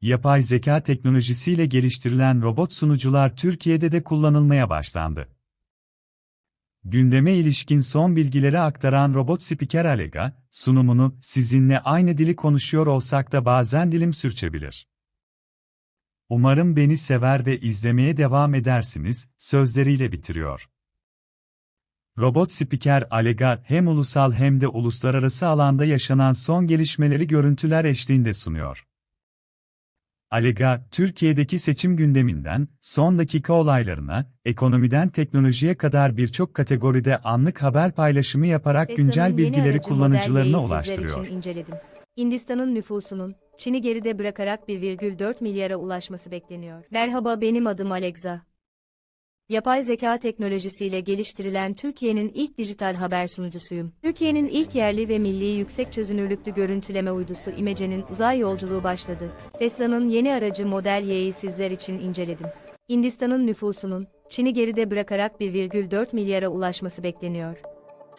Yapay zeka teknolojisiyle geliştirilen robot sunucular Türkiye'de de kullanılmaya başlandı. Gündeme ilişkin son bilgileri aktaran robot spiker Alega, sunumunu sizinle aynı dili konuşuyor olsak da bazen dilim sürçebilir. Umarım beni sever ve izlemeye devam edersiniz, sözleriyle bitiriyor. Robot spiker Alega hem ulusal hem de uluslararası alanda yaşanan son gelişmeleri görüntüler eşliğinde sunuyor. Alega, Türkiye'deki seçim gündeminden, son dakika olaylarına, ekonomiden teknolojiye kadar birçok kategoride anlık haber paylaşımı yaparak Tesla'nın güncel bilgileri kullanıcılarına ulaştırıyor. Hindistan'ın nüfusunun, Çin'i geride bırakarak 1,4 milyara ulaşması bekleniyor. Merhaba benim adım Alexa. Yapay zeka teknolojisiyle geliştirilen Türkiye'nin ilk dijital haber sunucusuyum. Türkiye'nin ilk yerli ve milli yüksek çözünürlüklü görüntüleme uydusu İmece'nin uzay yolculuğu başladı. Tesla'nın yeni aracı Model Y'yi sizler için inceledim. Hindistan'ın nüfusunun, Çin'i geride bırakarak 1,4 milyara ulaşması bekleniyor.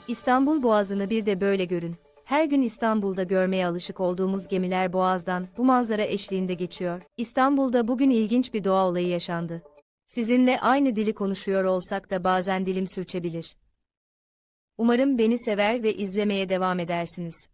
İstanbul Boğazı'nı bir de böyle görün. Her gün İstanbul'da görmeye alışık olduğumuz gemiler Boğaz'dan bu manzara eşliğinde geçiyor. İstanbul'da bugün ilginç bir doğa olayı yaşandı. Sizinle aynı dili konuşuyor olsak da bazen dilim sürçebilir. Umarım beni sever ve izlemeye devam edersiniz.